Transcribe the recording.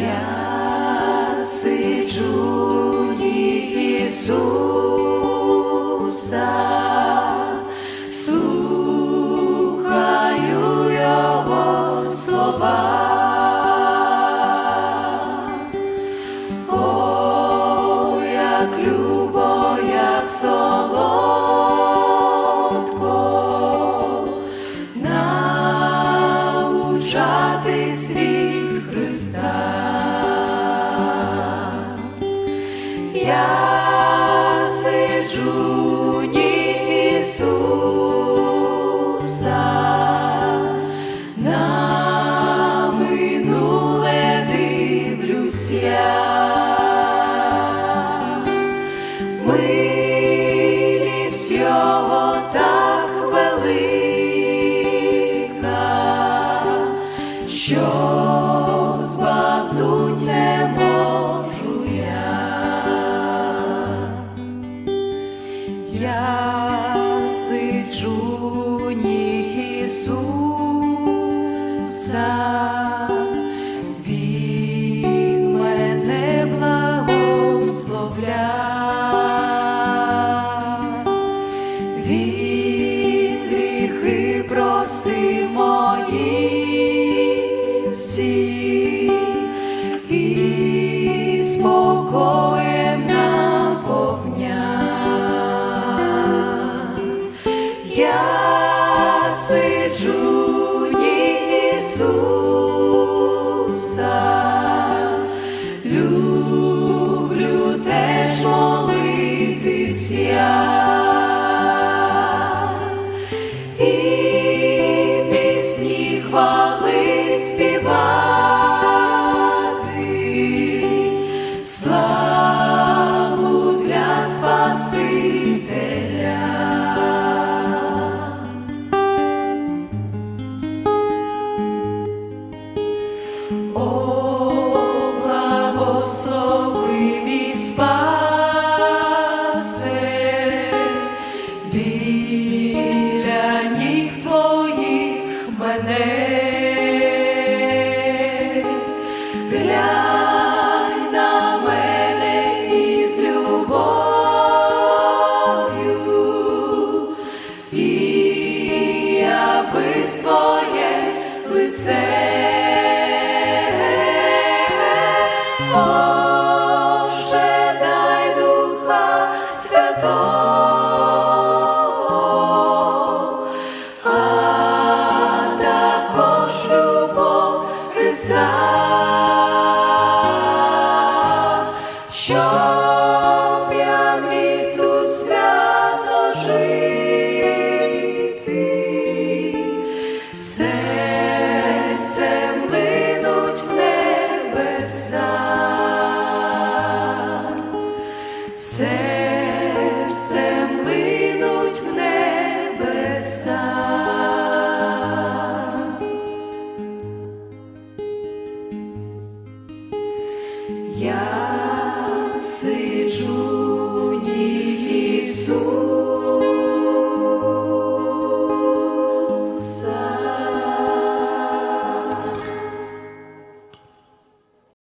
Я сиджу ніг Ісуса, Його слова. О, як любо, солодко навчатись від Христа. Збагнуть не можу я. Я сиджу ніг Ісуса, Elysia. Мене. Глянь на мене із любов'ю і своє лице. Щоб я міг тут свято жити, серцем линуть небеса, серцем линуть небеса. Сиджу